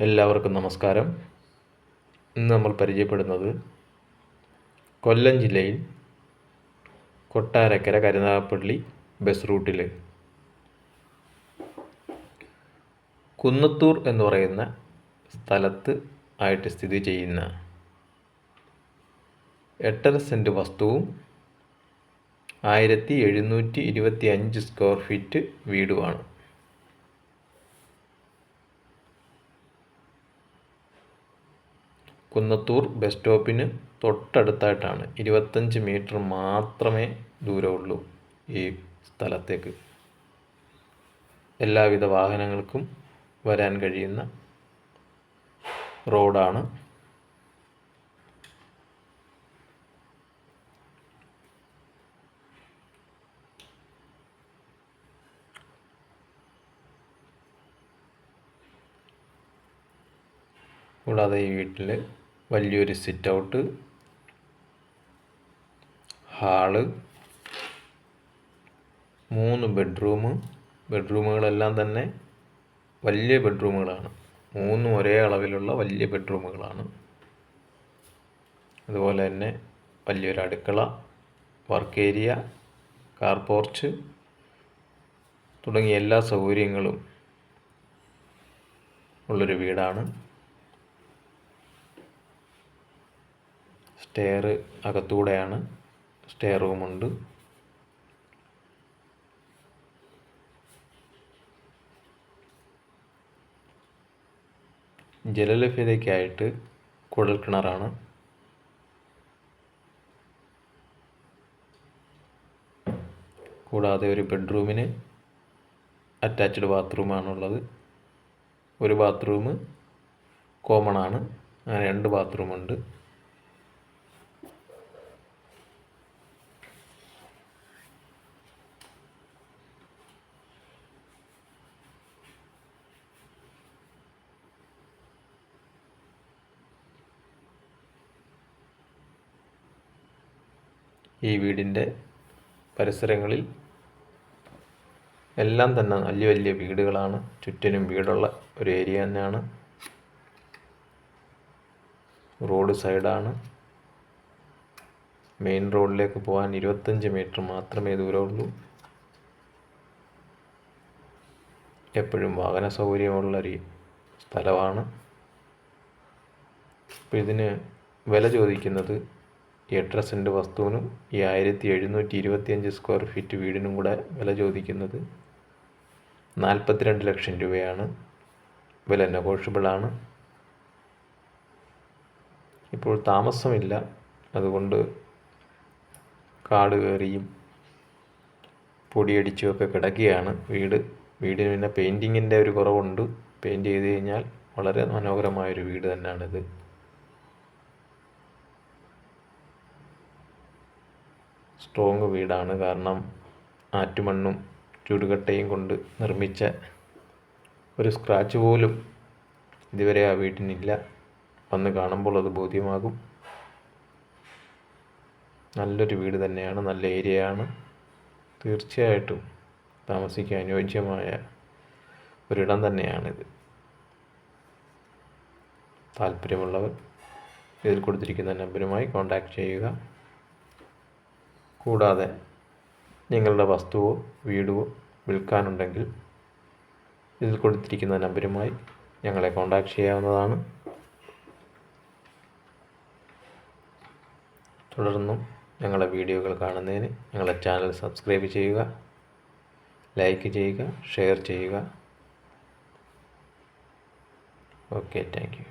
എല്ലാവർക്കും നമസ്കാരം. ഇന്ന് നമ്മൾ പരിചയപ്പെടുന്നത് കൊല്ലം ജില്ലയിൽ കൊട്ടാരക്കര കരുനാഗപ്പള്ളി ബസ് റൂട്ടിൽ കുന്നത്തൂർ എന്ന് പറയുന്ന സ്ഥലത്ത് ആയിട്ട് സ്ഥിതി ചെയ്യുന്ന എട്ടര സെന്റ് വസ്തുവും ആയിരത്തി എഴുന്നൂറ്റി ഇരുപത്തി അഞ്ച് സ്ക്വയർ ഫീറ്റ് വീടുമാണ്. കുന്നത്തൂർ ബസ് സ്റ്റോപ്പിന് തൊട്ടടുത്തായിട്ടാണ്. ഇരുപത്തഞ്ച് മീറ്റർ മാത്രമേ ദൂരമുള്ളൂ ഈ സ്ഥലത്തേക്ക്. എല്ലാവിധ വാഹനങ്ങൾക്കും വരാൻ കഴിയുന്ന റോഡാണ്. കൂടാതെ ഈ വീട്ടിൽ വലിയൊരു സിറ്റ് ഔട്ട് ഹാൾ മൂന്ന് ബെഡ്റൂം ബെഡ്റൂമുകളെല്ലാം തന്നെ വലിയ ബെഡ്റൂമുകളാണ്. മൂന്നും ഒരേ അളവിലുള്ള വലിയ ബെഡ്റൂമുകളാണ്. അതുപോലെ തന്നെ വലിയൊരു അടുക്കള വർക്ക് ഏരിയ കാർ പോർച്ച് തുടങ്ങിയ എല്ലാ സൗകര്യങ്ങളും ഉള്ളൊരു വീടാണ്. സ്റ്റെയർ അകത്തൂടെയാണ് സ്റ്റെയർ റൂമുണ്ട് ജലലഭ്യതയ്ക്കായിട്ട് കുഴൽ കിണറാണ്. കൂടാതെ ഒരു ബെഡ്റൂമിന് അറ്റാച്ച്ഡ് ബാത്റൂമാണുള്ളത്. ഒരു ബാത്റൂം കോമൺ ആണ്. അങ്ങനെ രണ്ട് ബാത്റൂമുണ്ട്. ഈ വീടിന്റെ പരിസരങ്ങളിൽ എല്ലാം തന്നെ വലിയ വലിയ വീടുകളാണ്. ചുറ്റിനും വീടുള്ള ഒരു ഏരിയ തന്നെയാണ്. റോഡ് സൈഡാണ്. മെയിൻ റോഡിലേക്ക് പോകാൻ ഇരുപത്തഞ്ച് മീറ്റർ മാത്രമേ ദൂരമുള്ളൂ എപ്പോഴും വാഹന സൗകര്യമുള്ളൊരു സ്ഥലമാണ്. അപ്പോൾ ഇതിന് വില ചോദിക്കുന്നത് ഈ എട്ടര സെന്റ് വസ്തുവിനും ഈ ആയിരത്തി എഴുന്നൂറ്റി ഇരുപത്തിയഞ്ച് സ്ക്വയർ ഫീറ്റ് വീടിനും കൂടെ വില ചോദിക്കുന്നത് നാൽപ്പത്തിരണ്ട് ലക്ഷം രൂപയാണ്. വില നെഗോഷ്യബിളാണ് ഇപ്പോൾ താമസമില്ല. അതുകൊണ്ട് കാട് കയറിയും പൊടിയടിച്ചുമൊക്കെ കിടക്കുകയാണ്. വീട് വീടിന് പിന്നെ പെയിന്റിങ്ങിന്റെ ഒരു കുറവുണ്ട്. പെയിന്റ് ചെയ്ത് കഴിഞ്ഞാൽ വളരെ മനോഹരമായൊരു വീട് തന്നെയാണിത്. സ്ട്രോങ് വീടാണ്. കാരണം ആറ്റുമണ്ണും ചുടുകട്ടയും കൊണ്ട് നിർമ്മിച്ച ഒരു സ്ക്രാച്ച് പോലും ഇതുവരെ ആ വീട്ടിനില്ല വന്ന് കാണുമ്പോൾ അത് ബോധ്യമാകും. നല്ലൊരു വീട് തന്നെയാണ് നല്ല ഏരിയയാണ് തീർച്ചയായിട്ടും താമസിക്കാൻ അനുയോജ്യമായ ഒരിടം തന്നെയാണിത്. താല്പര്യമുള്ളവർ ഇതിൽ കൊടുത്തിരിക്കുന്ന നമ്പരുമായി കോൺടാക്റ്റ് ചെയ്യുക. കൂടാതെ നിങ്ങളുടെ വസ്തുവോ വീടോ വിൽക്കാനുണ്ടെങ്കിൽ ഇതിൽ കൊടുത്തിരിക്കുന്ന നമ്പരുമായി ഞങ്ങളെ കോൺടാക്റ്റ് ചെയ്യാവുന്നതാണ്. തുടർന്നും ഞങ്ങളുടെ വീഡിയോകൾ കാണുന്നതിന് ഞങ്ങളുടെ ചാനൽ സബ്സ്ക്രൈബ് ചെയ്യുക ലൈക്ക് ചെയ്യുക ഷെയർ ചെയ്യുക. Okay thank